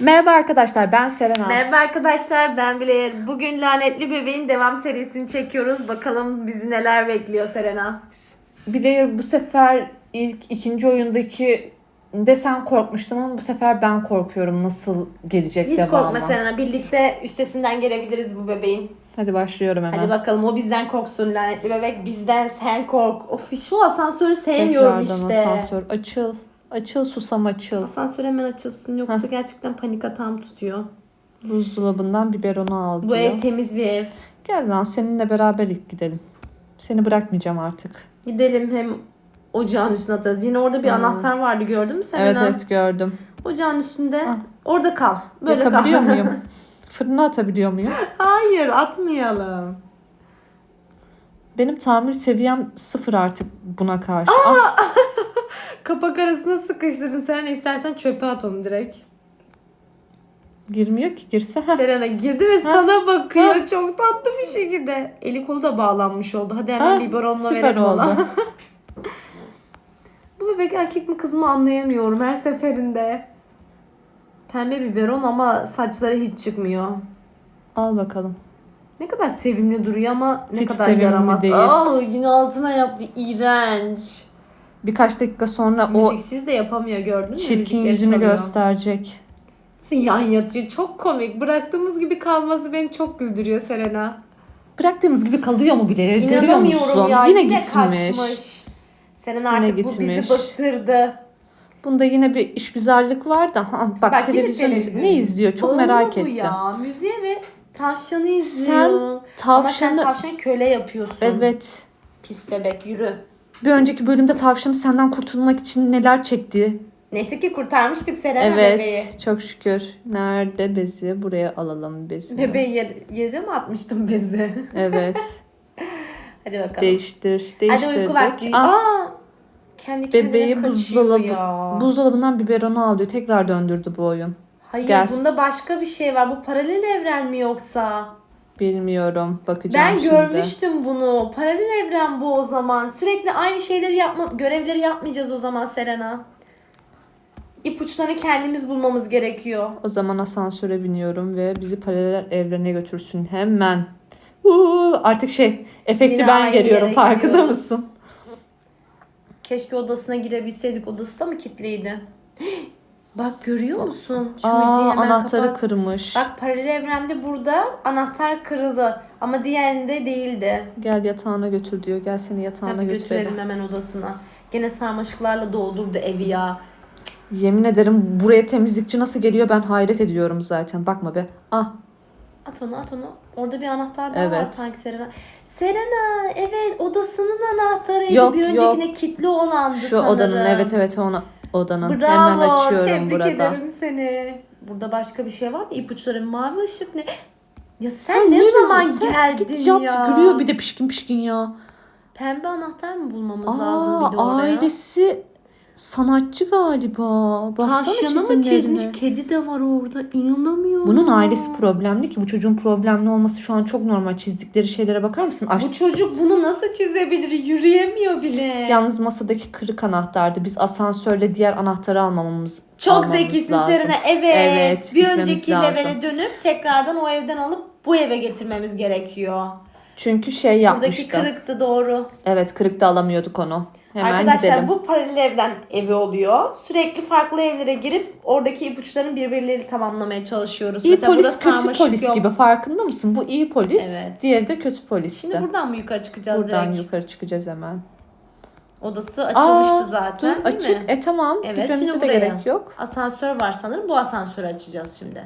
Merhaba arkadaşlar ben Serena. Merhaba arkadaşlar ben Blair. Bugün Lanetli Bebeğin devam serisini çekiyoruz. Bakalım bizi neler bekliyor Serena. Blair bu sefer ilk ikinci oyundaki de sen korkmuştun ama bu sefer ben korkuyorum nasıl gelecek Hiç devamı. korkma Serena. Birlikte üstesinden gelebiliriz bu bebeğin. Hadi başlıyorum hemen. Hadi bakalım o bizden korksun lanetli bebek. Bizden sen kork. Of şu asansörü sevmiyorum Tekrardan işte. asansör. Açıl. Açıl susam açıl. Asansör hemen açılsın yoksa gerçekten panik atağım tutuyor. Buzdolabından biberonu al Bu diyor. ev temiz bir ev. Gel lan seninle beraber ilk gidelim. Seni bırakmayacağım artık. Gidelim hem ocağın üstüne atarız. Yine orada bir Hmm. anahtar vardı gördün mü Serena? Evet evet gördüm. Ocağın üstünde. Ah. Orada kal. Böyle Yakabiliyor kal. muyum? Fırına atabiliyor muyum? Hayır atmayalım. Benim tamir seviyem sıfır artık buna karşı. Ah, Kapak arasına sıkıştırdın. Serena istersen çöpe at onu direkt. girmiyor ki girse. Serena girdi ve sana bakıyor. Çok tatlı bir şekilde. Eli kolu da bağlanmış oldu. Hadi hemen Ha, biberonla süper verelim oldu. ona. Bu bebek erkek mi kız mı anlayamıyorum her seferinde. Pembe biberon ama saçları hiç çıkmıyor. Al bakalım. Ne kadar sevimli duruyor ama ne Hiç kadar sevimli yaramaz. değil. Aa, yine altına yaptı. İğrenç. Birkaç dakika sonra o Müziksiz de yapamıyor gördün mü? çirkin Müzikleri yüzünü çalıyor. gösterecek. Yan yatıyor. Çok komik. Bıraktığımız gibi kalması beni çok güldürüyor Serena. Bıraktığımız gibi kalıyor mu bile? Görüyor İnanamıyorum musun? ya. Yine, gitmiş. kaçmış. Serena Yine artık bu bizi gitmiş. bıktırdı. Bunda yine bir işgüzarlık var da. Ha, bak, Bak, yine televizyon, televizyon. ne izliyor? Çok Bağımlı merak bu ettim. ya. Müziğe ve tavşanı izliyor. Ama sen Tavşanı tavşan köle yapıyorsun. evet. Pis bebek yürü. Bir önceki bölümde tavşanı senden kurtulmak için neler çekti. Neyse ki kurtarmıştık Serena evet. bebeği. Çok şükür. Nerede bezi? Buraya alalım bezi. Bebeği yedi, yedi mi atmıştım bezi? Evet. Hadi bakalım. Değiştir. Değiştirdik. Hadi uyku vakti. Ah, Aa, kendi bebeği buzdolabı, ya. buzdolabından biberonu alıyor. Tekrar döndürdü bu oyun. Hayır Gel. bunda başka bir şey var. Bu paralel evren mi yoksa? Bilmiyorum. Bakacağım Ben şimdi. görmüştüm bunu. Paralel evren bu o zaman. Sürekli aynı şeyleri yapma, görevleri yapmayacağız o zaman Serena. İpuçlarını kendimiz bulmamız gerekiyor. O zaman asansöre biniyorum ve bizi paralel evrene götürsün hemen. Uuu, artık şey efekti Yine ben aynı geliyorum yere farkında gidiyoruz. mısın? Keşke odasına girebilseydik. Odası da mı kilitliydi? Bak görüyor musun? Şu Aa, hemen anahtarı kapat. kırmış. Bak paralel evrende burada anahtar kırıldı. Ama diğerinde değildi. Gel yatağına götür diyor. Gel seni yatağına Hadi götürelim. götürelim hemen odasına. Gene sarmaşıklarla doldurdu evi ya. Yemin ederim buraya temizlikçi nasıl geliyor ben hayret ediyorum zaten. Bakma be. Ah At onu at onu. Orada bir anahtar daha var Evet. sanki Serena. Serena evet odasının anahtarıydı. Yok, bir yok. öncekine kilitli olandı şu sanırım. odanın evet evet ona odanın. Bravo Hemen açıyorum tebrik burada. ederim seni. Burada başka bir şey var mı? İpuçları mavi ışık ne? Ya sen, Sen ne zaman Sen geldin Git yat ya? gülüyor bir de pişkin pişkin ya. Pembe anahtar mı bulmamız lazım bir de Aa oraya? ailesi sanatçı galiba. Baksana Tavşanı mı çizmiş? Kedi de var orada. İnanamıyorum. Bunun ailesi problemli ki bu çocuğun problemli olması şu an çok normal. Çizdikleri şeylere bakar mısın? Aç... Bu çocuk bunu nasıl çizebilir? Yürüyemiyor bile. Yalnız masadaki kırık anahtardı. Biz asansörle diğer anahtarı almamamız Çok almamız zekisin lazım. Serena. Evet. Evet, bir önceki levele dönüp tekrardan o evden alıp bu eve getirmemiz gerekiyor. Çünkü şey Buradaki yapmıştı. kırıktı doğru. Evet kırıkta alamıyorduk onu. Hemen Arkadaşlar gidelim. bu paralel evren evi oluyor. Sürekli farklı evlere girip oradaki ipuçlarını birbirleriyle tamamlamaya çalışıyoruz. İyi Mesela polis kötü polis yok. gibi farkında mısın? Bu iyi polis, Evet. diğeri de kötü polis. Şimdi buradan mı yukarı çıkacağız Buradan direkt? yukarı çıkacağız hemen. Odası açılmıştı Aa, zaten Dur, değil açık. mi? E tamam. Evet, Gitmemize şimdi de gerek yok. Asansör var sanırım. Bu asansörü açacağız şimdi.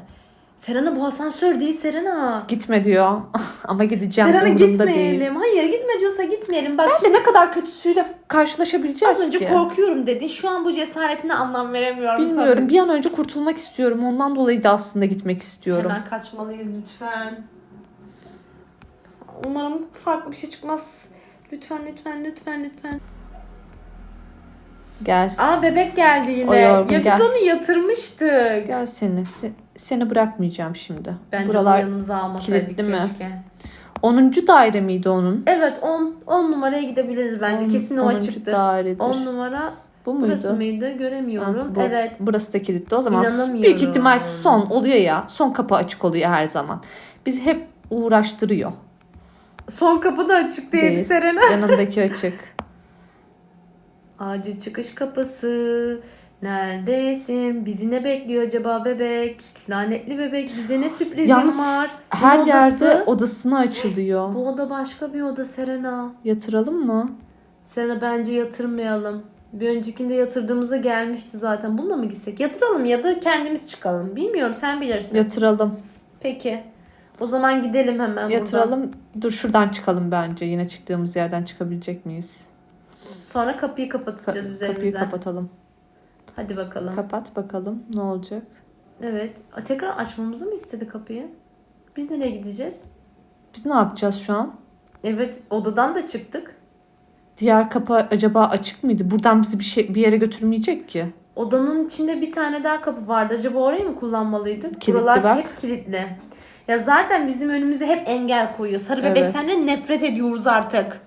Serena bu asansör değil Serena. Gitme diyor. Ama gideceğim. Serena umurumda gitmeyelim. değil. Hayır gitme diyorsa gitmeyelim. Bak Bence ne kadar kötüsüyle karşılaşabileceğiz Az önce ki. korkuyorum dedin. Şu an bu cesaretine anlam veremiyorum Bilmiyorum. sanırım. Bir an önce kurtulmak istiyorum. Ondan dolayı da aslında gitmek istiyorum. Hemen kaçmalıyız lütfen. Umarım farklı bir şey çıkmaz. Lütfen lütfen lütfen lütfen. Gel. Aa bebek geldi yine. O yorgun, ya biz gel. onu yatırmıştık. Gel seni. Se- Seni bırakmayacağım şimdi. Bence Buralar yanımıza almasaydık kilitli mi? keşke. 10. daire miydi onun? Evet 10 10 numaraya gidebiliriz bence. On- Kesin o onuncu açıktır. dairedir. 10 numara Bu muydu? Burası mıydı? Göremiyorum. Ha, bu. Evet. Burası da kilitli. O zaman İnanamıyorum. büyük ihtimal son oluyor ya. Son kapı açık oluyor her zaman. Bizi hep uğraştırıyor. Son kapı da açık değil, Değil. Serena. Yanındaki açık. Acil çıkış kapısı. Neredesin? Bizi ne bekliyor acaba bebek? Lanetli bebek bize ne sürprizin Yalnız var? Bu her odası- yerde odasına açılıyor. Bu oda başka bir oda Serena. Yatıralım mı? Serena bence yatırmayalım. Bir öncekinde yatırdığımızda gelmişti zaten. Bununla mı gitsek? Yatıralım ya da kendimiz çıkalım. Bilmiyorum sen bilirsin. Yatıralım. Peki. O zaman gidelim hemen buradan. Yatıralım. Dur şuradan çıkalım bence. Yine çıktığımız yerden çıkabilecek miyiz? Sonra kapıyı kapatacağız Ka- üzerimize. kapıyı kapatalım. Hadi bakalım. Kapat bakalım ne olacak. evet. Tekrar açmamızı mı istedi kapıyı? Biz nereye gideceğiz? Biz ne yapacağız şu an? Evet odadan da çıktık. Diğer kapı acaba açık mıydı? Buradan bizi bir şey bir yere götürmeyecek ki. Odanın içinde bir tane daha kapı vardı. Acaba orayı mı kullanmalıydık? Kilitli Buralar bak. hep kilitli. Ya zaten bizim önümüze hep engel koyuyor. Sarı bebek Evet. senden nefret ediyoruz artık.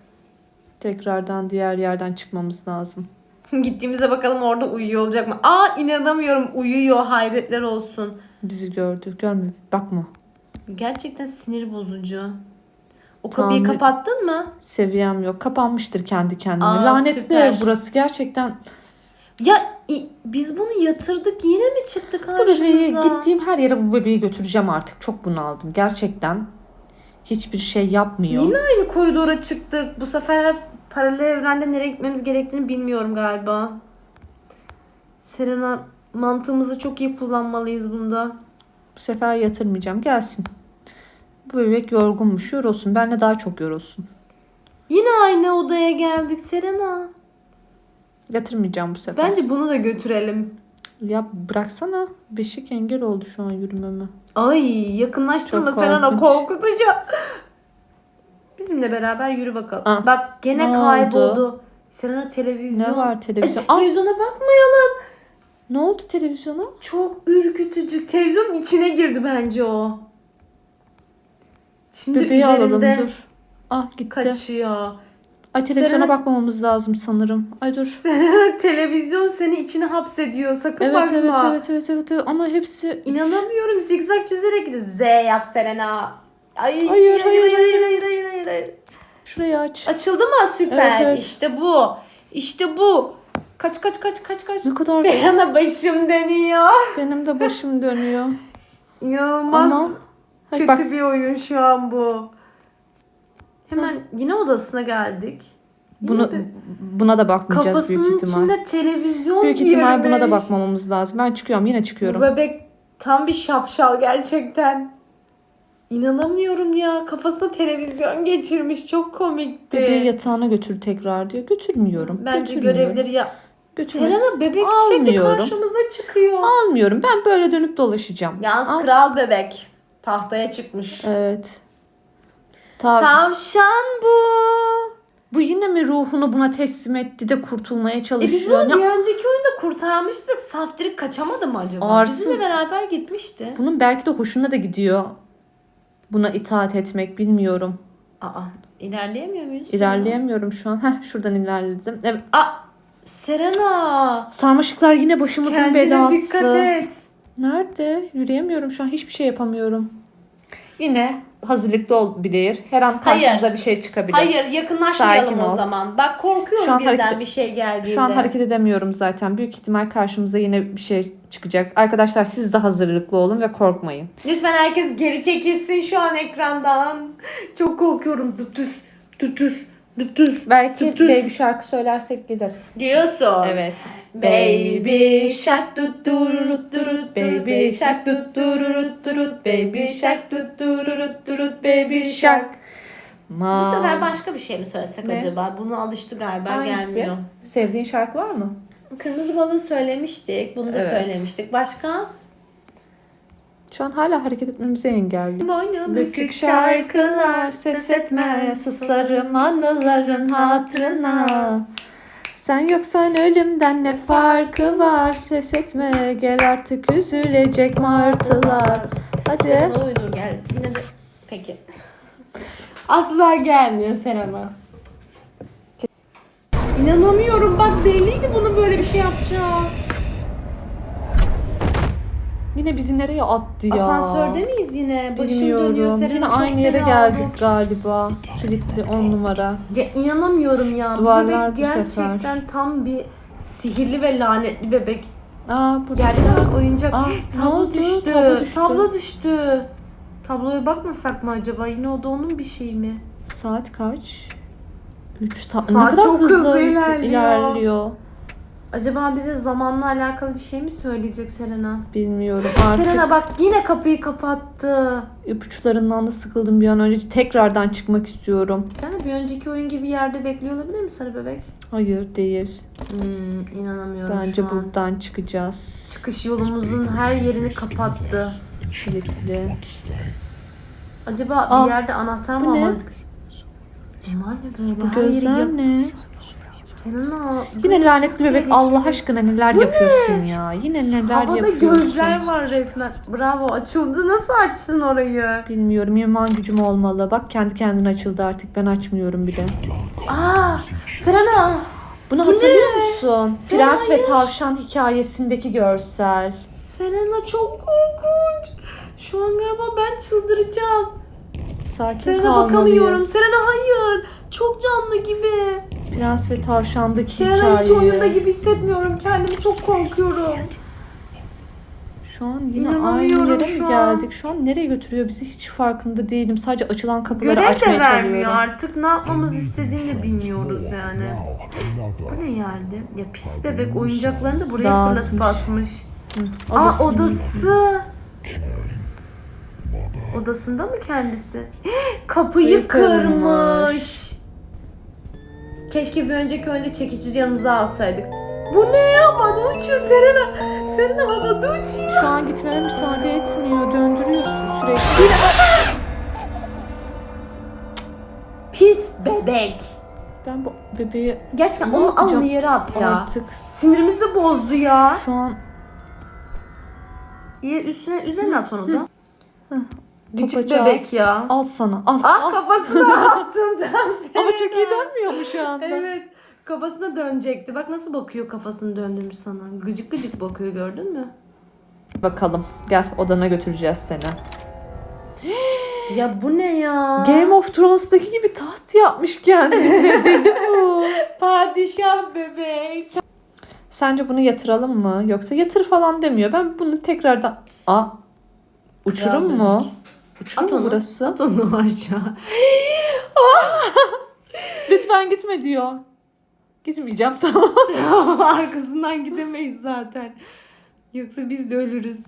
Tekrardan diğer yerden çıkmamız lazım. Gittiğimizde bakalım orada uyuyor olacak mı? Aa inanamıyorum uyuyor hayretler olsun. Bizi gördü. Görmüyor. Bakma. Gerçekten sinir bozucu. O kapıyı Tamir- kapattın mı? Seviyem yok. Kapanmıştır kendi kendine. Aa, Lanetli süper. burası gerçekten. Ya i- biz bunu yatırdık yine mi çıktı Bu bebeği karşımıza? gittiğim her yere bu bebeği götüreceğim artık. Çok bunaldım. Gerçekten hiçbir şey yapmıyor. Yine aynı koridora çıktık. Bu sefer paralel evrende nereye gitmemiz gerektiğini bilmiyorum galiba. Serena mantığımızı çok iyi kullanmalıyız bunda. Bu sefer yatırmayacağım. Gelsin. Bu bebek yorgunmuş. Yorulsun. Benle daha çok yorulsun. Yine aynı odaya geldik Serena. Yatırmayacağım bu sefer. Bence bunu da götürelim. Ya bıraksana. Beşik engel oldu şu an yürümeme. Ay yakınlaştırma Çok Serena korkunç. korkutucu. Bizimle beraber yürü bakalım. Ah, Bak gene ne kayboldu. Serena televizyon. Ne var televizyon? E, televizyona bakmayalım. ne oldu televizyona? Çok ürkütücü. Televizyonun içine girdi bence o. Şimdi Bebeği alalım dur. Ah gitti. kaçıyor. Ay televizyona Serena- bakmamamız lazım sanırım. Ay dur. Televizyon seni içine hapsediyor. Sakın Evet bakma. evet evet evet evet evet ama hepsi İnanamıyorum. Zigzag çizerek gidiyor. Z yap Serena. Ay, Hayır, hayır, hayır, hayır, hayır, hayır, hayır. şurayı aç. Açıldı mı? Süper. Evet, evet. İşte bu. İşte bu. Kaç kaç kaç kaç kaç. Ne kadar- Serena başım dönüyor. Benim de başım dönüyor. İnanılmaz Ay, kötü bak bir oyun şu an bu. Hemen yine odasına geldik. Bunu buna da bakmayacağız büyük kafasının ihtimal. içinde televizyon Büyük ihtimal buna da girmiş. bakmamamız lazım. Ben çıkıyorum yine Bu çıkıyorum. bebek tam bir şapşal gerçekten. İnanamıyorum ya. Kafasına televizyon geçirmiş. Çok komikti. Bebeği yatağına götür tekrar diyor. Götürmüyorum. Bence götürmüyorum. görevleri ya. Götürmez. Serena bebek sürekli Almıyorum. karşımıza çıkıyor. Almıyorum. Ben böyle dönüp dolaşacağım. Yalnız Al. kral bebek. Tahtaya çıkmış. Evet. Ta Tavşan bu. bu yine mi ruhunu buna teslim etti de kurtulmaya E biz çalışıyor? bunu Ne- bir önceki oyunda kurtarmıştık. Saftirik kaçamadı mı acaba? Arsız. Bizimle beraber gitmişti. Bunun belki de hoşuna da gidiyor. Buna itaat etmek bilmiyorum. Aa, ilerleyemiyor muyuz? İlerleyemiyorum şu an. Heh şuradan ilerledim. Evet. Aa, Serena. Sarmaşıklar yine başımızın Kendine belası. dikkat et. Nerede? Yürüyemiyorum şu an. Hiçbir şey yapamıyorum. Yine hazırlıklı ol bilir. Her an karşımıza Hayır. bir şey çıkabilir. Hayır yakınlaşmayalım Sakin o ol. zaman. Bak korkuyorum Şu an birden hareket- bir şey geldiğinde. Şu an hareket edemiyorum zaten. Büyük ihtimal karşımıza yine bir şey çıkacak. Arkadaşlar siz de hazırlıklı olun ve korkmayın. Lütfen herkes geri çekilsin şu an ekrandan. Çok korkuyorum. Dıptüs, dıptüs. Belki Tütüz. baby şarkı söylersek gider. Diyorsun. Evet. Baby shark tut turut turut Baby shark tut turut turut baby shark tut turut turut baby shark. Bu sefer başka bir şey mi söylesek Ne? acaba? Bunu alıştı galiba Hangisi? gelmiyor. Sevdiğin şarkı var mı? Kırmızı balığı söylemiştik. Bunu da Evet. söylemiştik. Başka? Şu an hala hareket etmemize engelli. Boynu Bükük şarkılar ses etme susarım anıların hatırına. Sen yoksan ölümden ne farkı var ses etme gel artık üzülecek martılar. Hadi. Ne uydur gel. Yine de peki. Asla gelmiyor Serena. İnanamıyorum bak belliydi bunun böyle bir şey yapacağı. Yine bizi nereye attı ya? Asansörde miyiz yine? Başım Bilmiyorum. dönüyor Serena Yine çok aynı yere fena geldik galiba. Kilitli 10 numara. Ya inanamıyorum ya. Bu Duvarlar bebek bu sefer. gerçekten tam bir sihirli ve lanetli bebek. Aa burada. Geldi bak oyuncak. Aa, ne tablo oldu? düştü. Tablo düştü. Tablo düştü. Tabloya bakmasak mı acaba? Yine o da onun bir şeyi mi? Saat kaç? 3 saat. Saat ne kadar çok hızlı, hızlı ilerliyor. ilerliyor. Acaba bize zamanla alakalı bir şey mi söyleyecek Serena? Bilmiyorum artık. Serena bak yine kapıyı kapattı. ipuçlarından da sıkıldım bir an önce. Tekrardan çıkmak istiyorum. Serena bir önceki oyun gibi yerde bekliyor olabilir mi sarı bebek? Hayır değil. Hmm, inanamıyorum Bence şu an. buradan çıkacağız. Çıkış yolumuzun her yerini kapattı. Kilitli. Acaba Aa, bir yerde anahtar bu mı ne? almadık? Bunlar ne böyle? Bu Her yeri gözler yap- ne? Serena. Yine böyle lanetli bebek. Allah aşkına neler yapıyorsun ya? Yine neler Havada yapıyorsun? gözler var resmen. Bravo açıldı. Nasıl açtın orayı? Bilmiyorum iman gücüm olmalı. Bak kendi kendine açıldı artık ben açmıyorum bir de. Aa, Serena. Bunu Bu hatırlıyor musun? Sen Prens ve hayır. Tavşan hikayesindeki görsel. Serena çok korkunç. Şu an galiba ben çıldıracağım. Sakin Serena bakamıyorum. kalmalıyız. Serena hayır. Çok canlı gibi. Prens ve Tavşan'daki Serena hiç oyunda gibi hissetmiyorum. Kendimi çok korkuyorum. Şu an yine aynı İnanamıyorum yere şu mi an. geldik? Şu an nereye götürüyor bizi hiç farkında değilim. Sadece açılan kapıları Görev de açmaya vermiyor çalışıyorum. artık. Ne yapmamızı istediğini de bilmiyoruz yani. Bu ne yerde? Ya pis bebek oyuncaklarını da buraya Dağıtmış. fırlatıp atmış. Aa odasını- odası. Odasında mı kendisi? Kapıyı Kapıyı kırmış. kırmış. Keşke bir önceki oyunda çekici yanımıza alsaydık. Bu ne ya? Uçuyor Serena. Serena uçuyor. Şu an gitmeme müsaade etmiyor. Döndürüyorsun sürekli. Pis bebek. Ben bu bebeği Gerçekten Ne onu yapacağım? alın yere at ya. artık Sinirimizi bozdu ya. şu an İyi üstüne üzerine at onu da. Küçük bebek ya. al sana. Al. Ah al. kafasına attım tam Serena. Ama çok iyi dönmüyor mu şu anda? Evet. Kafasına dönecekti. Bak nasıl bakıyor kafasını döndürmüş sana. Gıcık gıcık bakıyor gördün mü? Bakalım. Gel odana götüreceğiz seni. Ya bu ne ya? Game of Thrones'taki gibi taht yapmış kendine. Deli bu. Padişah bebek. Sence bunu yatıralım mı? Yoksa yatır falan demiyor. Ben bunu tekrardan... Aa. Uçurum Kral mu? bebek. Uçurum At mu onu. burası? At onu aşağı. Lütfen gitme diyor. Gitmeyeceğim tamam. Arkasından gidemeyiz zaten. Yoksa biz de ölürüz.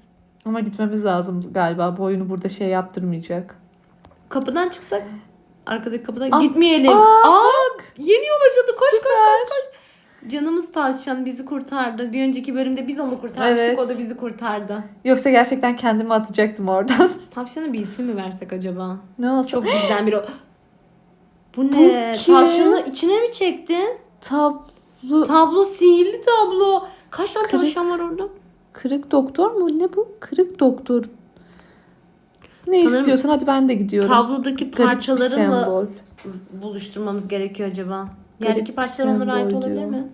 Ama gitmemiz lazım galiba. Bu oyunu burada şey yaptırmayacak. Kapıdan çıksak. Arkadaki kapıdan Ah, gitmeyelim. aa, Aa, yeni yol açıldı. Koş koş Süper. koş koş. Canımız tavşan bizi kurtardı. Bir önceki bölümde biz onu kurtarmıştık. Evet. O da bizi kurtardı. Yoksa gerçekten kendimi atacaktım oradan. Tavşana bir isim mi versek acaba? ne olsun? Çok bizden biri o. Bu ne? kim? Tavşanı içine mi çektin? Tablo... Tablo sihirli tablo. Kaç tane Kırık. tavşan var orada? Kırık doktor mu? Ne bu? Kırık doktor. Ne Sanırım istiyorsan hadi ben de gidiyorum. Tablodaki Garip parçaları mı buluşturmamız gerekiyor acaba? Yerdeki parçalar onlara ait olabilir diyor. mi?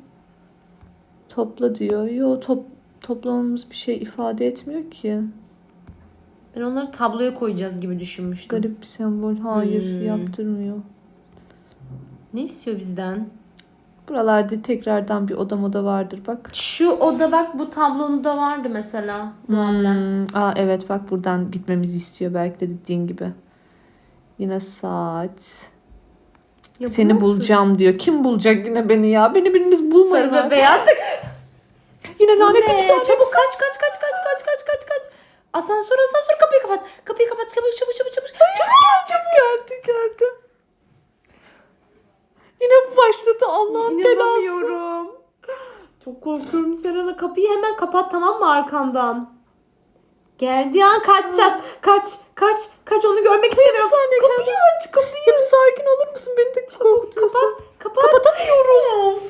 Topla diyor. Yo top, toplamamız bir şey ifade etmiyor ki. Ben onları tabloya koyacağız gibi düşünmüştüm. Garip bir sembol. Hayır Hmm. yaptırmıyor. Ne istiyor bizden? Buralarda tekrardan bir oda moda vardır bak. Şu oda bak bu tablonda vardı mesela. Hmm, Aa evet bak buradan gitmemizi istiyor belki de dediğin gibi. Yine saat. Ya Seni nasıl? bulacağım diyor. Kim bulacak yine beni ya? Beni biriniz bulmayın. Sarı bebeği attık. Yine lanetli ne? bir sahne. Çabuk kaç kaç kaç kaç kaç kaç kaç kaç. Asansör asansör kapıyı kapat. Kapıyı kapat çabuk çabuk çabuk çabuk. Çabuk çabuk. geldi geldi. Yine başladı Allah'ın belası. İnanamıyorum. Çok korkuyorum Serena. Kapıyı hemen kapat tamam mı arkandan? Geldiği an kaçacağız. Kaç, kaç, kaç onu görmek istemiyorum. saniye, kapıyı aç, kapıyı. Ya bir sakin olur musun? Beni de korkutuyorsun. Kapat, kapat. Kapatamıyorum.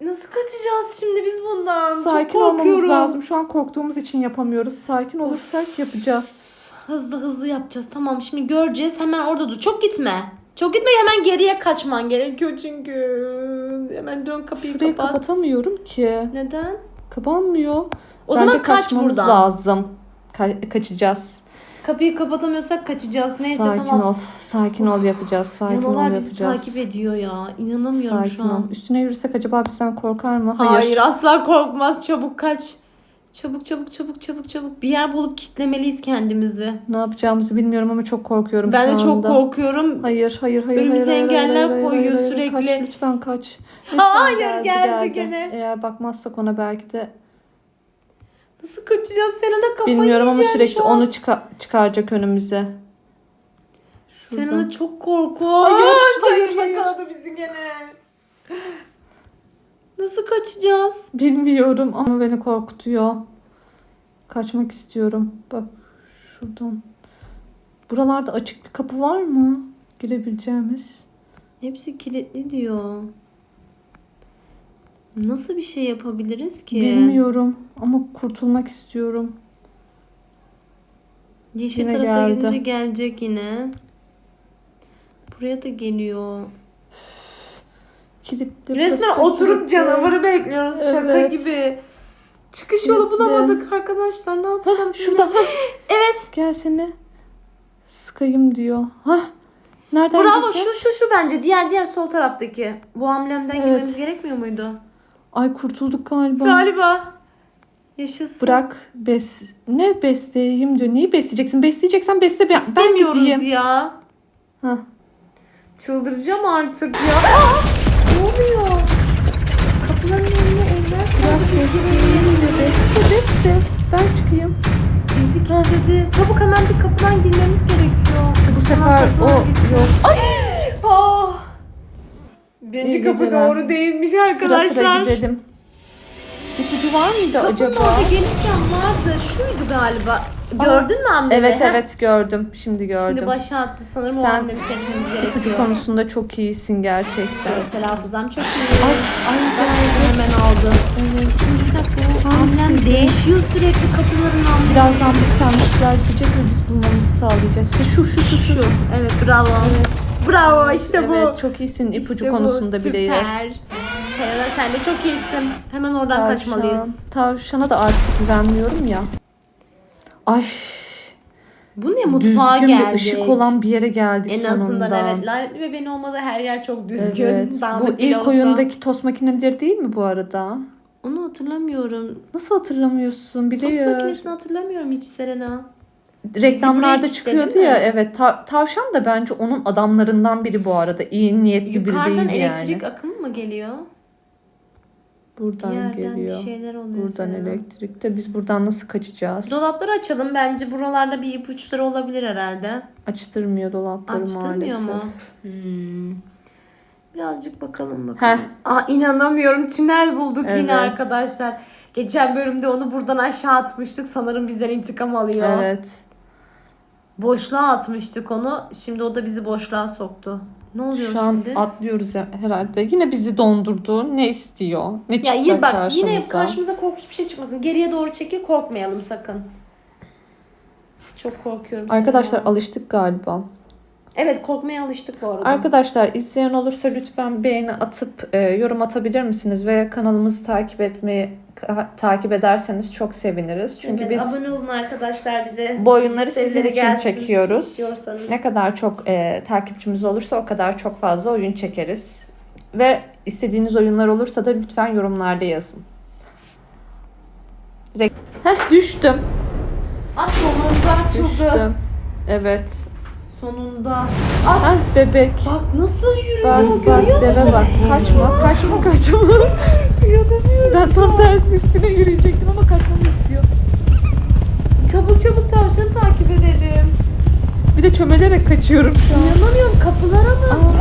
Nasıl kaçacağız şimdi biz bundan? Sakin Çok olmamız lazım. Şu an korktuğumuz için yapamıyoruz. Sakin olursak yapacağız. Hızlı hızlı yapacağız. Tamam şimdi göreceğiz. Hemen orada dur. Çok gitme. Çok gitme hemen geriye kaçman gerekiyor çünkü. Hemen dön kapıyı Şurayı kapat. kapatamıyorum ki. Neden? Kapanmıyor. O Bence zaman kaç kaçmamız buradan. lazım. Ka- kaçacağız. Kapıyı kapatamıyorsak kaçacağız. Neyse sakin tamam. ol. Sakin ol yapacağız. Sakin Canavar ol bizi yapacağız. takip ediyor ya. İnanamıyorum Sakin şu an. ol. Üstüne yürüsek acaba bizden korkar mı? Hayır. asla korkmaz. Çabuk kaç. Çabuk çabuk çabuk çabuk çabuk. Bir yer bulup kitlemeliyiz kendimizi. Ne yapacağımızı bilmiyorum ama çok korkuyorum Ben şu de çok korkuyorum. Hayır, hayır, hayır. Önümüze hayır, hayır, engeller hayır, hayır, koyuyor hayır, hayır. sürekli. Kaç, lütfen kaç. Lütfen Hayır, geldi gene. Eğer bakmazsak ona belki de Nasıl kaçacağız? Selena kafayı bilmiyorum ama yiyeceğim sürekli şu an. onu çıka- çıkaracak önümüze. Şuradan. Selena çok korkunç. Hayır, hayır, hayır. yakaladı bizi gene. Nasıl kaçacağız? Bilmiyorum ama beni korkutuyor. Kaçmak istiyorum. Bak şuradan. Buralarda açık bir kapı var mı? Girebileceğimiz. Hepsi kilitli diyor. Nasıl bir şey yapabiliriz ki? Bilmiyorum ama kurtulmak istiyorum. Yeşil Yine tarafa geldi. gidince gelecek yine. Buraya da geliyor. Kilitli. Resmen oturup kilitli. canavarı bekliyoruz şaka Evet. gibi. Çıkış yolu Kilitli. bulamadık arkadaşlar. Ne yapacağım Hah, şimdi? şurada. Hah, Evet. gel seni. Sıkayım diyor. Hah. Nereden Bravo gireceğiz? şu şu şu bence. Diğer diğer sol taraftaki. Bu amblemden Evet. girmemiz gerekmiyor muydu? Ay kurtulduk galiba. Galiba. Yaşasın. Bırak bes ne besleyeyim diyor. Neyi besleyeceksin? Besleyeceksen besle ben, ben İstemiyoruz gideyim. ya. Hah. Çıldıracağım artık ya. Aa! Ne oluyor? Kapıların önüne eller Bırak besleyeyim diyor. Besle besle. Ben çıkayım. Bizi kilitledi. Çabuk hemen bir kapıdan girmemiz gerekiyor. Bu sefer o yok. Ah! Birinci İyi kapı geceler. doğru değilmiş Sıra arkadaşlar. sıra gidelim. İpucu var mıydı Kapının acaba? orada gelirken vardı. Şuydu galiba. Gördün mü annemi? Evet Ha? evet gördüm. Şimdi gördüm. Şimdi başa attı. Sanırım o Sen annemi seçmemiz İpucu gerekiyor. konusunda çok iyisin gerçekten. Görsel hafızam çok iyi. Ay, hemen aldım. Evet. Şimdi bir dakika. O annem değişiyor sürekli kapıların anlamı. Birazdan bir sandıklar gidecek ve biz bulmamızı sağlayacağız. İşte şu şu şu şu. Evet bravo. Bravo işte bu. Evet çok iyisin ipucu İşte bu, konusunda bile. Süper. Serra sen de çok iyisin. Hemen oradan kaçmalıyız. Tavşana da artık güvenmiyorum ya. Ay Bu ne mutfağa düzgün geldik. bir ışık olan bir yere geldik en sonunda. azından evet. Lanetli ve beni olmadı her yer çok düzgün. Evet. Dağınık Bu bile ilk olsa. oyundaki tost makineleri değil mi bu arada? Onu hatırlamıyorum. Nasıl hatırlamıyorsun Tost biliyor. makinesini hatırlamıyorum hiç Serena. Reklamlarda çıkıyordu ya evet. Ta- tavşan da bence onun adamlarından biri bu arada. İyi niyetli biri Yukarıdan değil elektrik yani. akımı mı geliyor? Buradan yerden geliyor. bir şeyler oluyor Buradan Serena. elektrik de biz buradan nasıl kaçacağız? Dolapları açalım. Bence buralarda bir ipuçları olabilir herhalde. Açtırmıyor dolapları Açtırmıyor maalesef. mu? Hmm. Birazcık bakalım bakalım. Heh. Aa inanamıyorum. Tünel bulduk Evet. yine arkadaşlar. Geçen bölümde onu buradan aşağı atmıştık. Sanırım bizden intikam alıyor. Evet. Boşluğa atmıştık onu. Şimdi o da bizi boşluğa soktu. Ne oluyor Şu an şimdi? atlıyoruz ya- herhalde. Yine bizi dondurdu. Ne istiyor? Ne ya çıkacak yine bak karşımıza? yine karşımıza korkunç bir şey çıkmasın. Geriye doğru çekil korkmayalım sakın. Çok korkuyorum. Arkadaşlar Serena. alıştık galiba. Evet korkmaya alıştık bu arada. Arkadaşlar izleyen olursa lütfen beğeni atıp e, yorum atabilir misiniz? Ve kanalımızı takip etmeyi takip ederseniz çok seviniriz. Çünkü Evet, biz abone olun arkadaşlar bize. bu oyunları sizin için çekiyoruz. Ne kadar çok e, takipçimiz olursa o kadar çok fazla oyun çekeriz. Ve istediğiniz oyunlar olursa da lütfen yorumlarda yazın. Re- Heh, düştüm. Sonunda açıldı. Düştüm. Evet. Sonunda. Ah bebek. Bak nasıl yürüyor Bak bak görüyor musun? bak. Kaçma kaçma kaçma. ben tam tersi üstüne yürüyecektim ama kaçmamı istiyor. Çabuk çabuk tavşanı takip edelim. Bir de çömelerek kaçıyorum şu an. İnanamıyorum kapılara mı?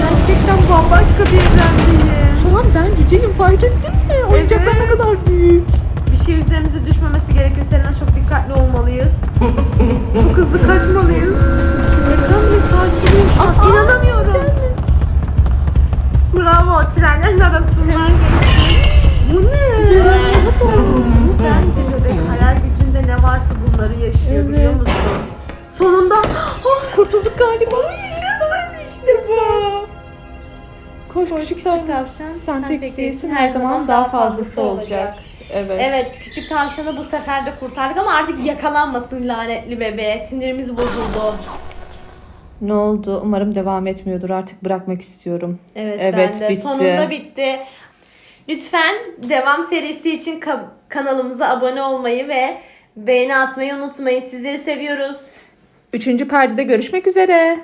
Gerçekten bambaşka bir evrendeyim. şu an ben cüceyim fark ettin mi? Oyuncaklar ne Evet. kadar büyük. Bir şey üzerimize düşmemesi gerekiyor. Serena çok dikkatli olmalıyız. çok hızlı kaçmalıyız. Ekran sarsılıyor şu an. İnanamıyorum. Bravo trenlerin arasından geçti. Bu ne? Bence bebek hayal gücünde ne varsa bunları yaşıyor Evet. biliyor musun? Sonunda Kurtulduk galiba. yaşasın işte bu. Koş, Koş küçük, küçük tavşan. tavşan. Sen tek değilsin her zaman daha fazlası olacak. Evet. Evet küçük tavşanı bu sefer de kurtardık ama artık yakalanmasın lanetli bebeğe. Sinirimiz bozuldu. Ne oldu? Umarım devam etmiyordur. Artık bırakmak istiyorum. Evet, Evet, ben de. bitti. Sonunda bitti. Lütfen devam serisi için ka- kanalımıza abone olmayı ve beğeni atmayı unutmayın. Sizleri seviyoruz. Üçüncü perdede görüşmek üzere.